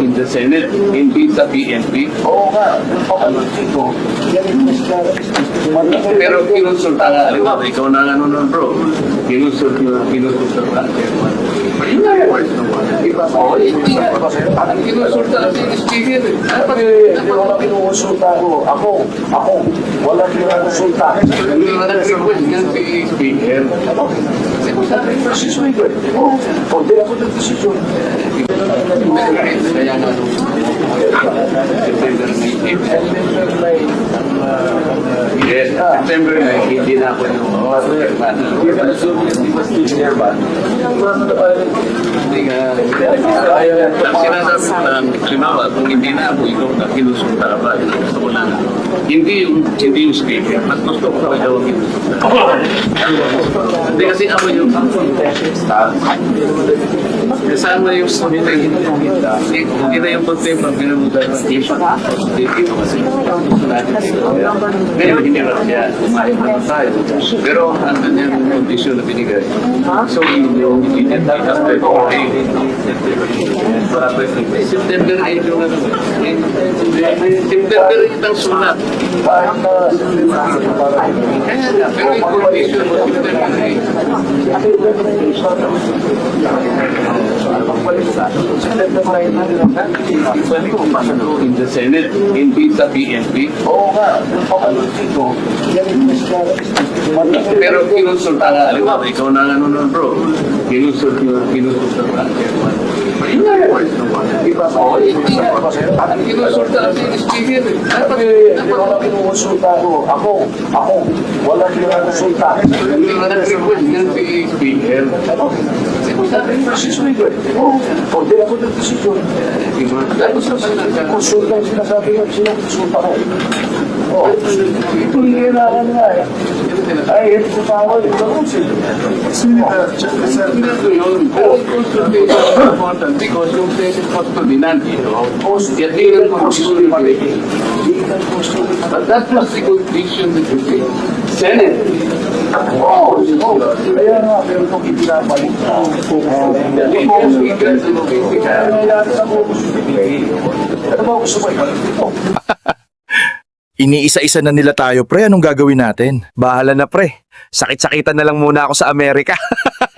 in the Senate, hindi sa PNP. Oo nga, papalutin ko. Yan yung Pero kinonsulta nga, alam ikaw na ano nun bro, kinonsult kinonsulta ka. Yun nga yung Iba pa. Oo, hindi nga. Ang kinonsulta kasi yung speaker. eh. Dapat, Hindi ko na pinukonsulta ko. Ako, ako, wala pinukonsulta. hindi na nag-request yan si speaker. Desisyon ko eh. Oo, o, di ako nag-desisyon. Kaya nga, September 19. Yes, September 19, hindi na ako yung Hindi nga, sinasabi ko lang, kung hindi na ako ikaw na kinusulta ka ba, gusto ko lang, hindi yung, hindi yung speaker, mas gusto ko pa ang kinusulta. Hindi kasi ako yung kasama yung hindi, hindi na yung problema ang pinag-usapan ng issue. Hindi dito kasi ngayon hindi na siya umayos na tayo. Pero ang kanyang kondisyon na binigay. So yung immediate aspect of September 8 yung ano. September 8 ang sulat. Kahit na Kaya nga, pero yung kondisyon mo September 8. in the Senate, hindi sa PNP. Oo nga, papalutin ko. Yan yung Pero kinonsulta nga, alam mo, ikaw na ano nun bro, kinonsult kinonsulta ka. Yun nga yung Iba pa. Oo, hindi nga. Ang yung speaker. eh. Dapat, Hindi ko na pinukonsulta ko. Ako, ako, wala pinukonsulta. hindi na nag-request si speaker. Desisyon ko eh. Oo, o, di ako sa sinasabi, Konsulta yung sinasabi ko, sinukonsulta ko. Oo, ito yung kailangan nga eh. Ay, ito pa ako, ito ko hindi ko yun. Pero consultation is important because yung nandito. Yan din ang condition ni Maliki. But that was the condition that you take. Senate. Oo, oo. Kaya nga, pero itong ipinabalik na. Hindi ko speaker sa Kaya nangyayari sa focus bibigay. Ano ba gusto mo ibalik ito? Iniisa-isa na nila tayo, pre. Anong gagawin natin? Bahala na, pre. Sakit-sakitan na lang muna ako sa Amerika.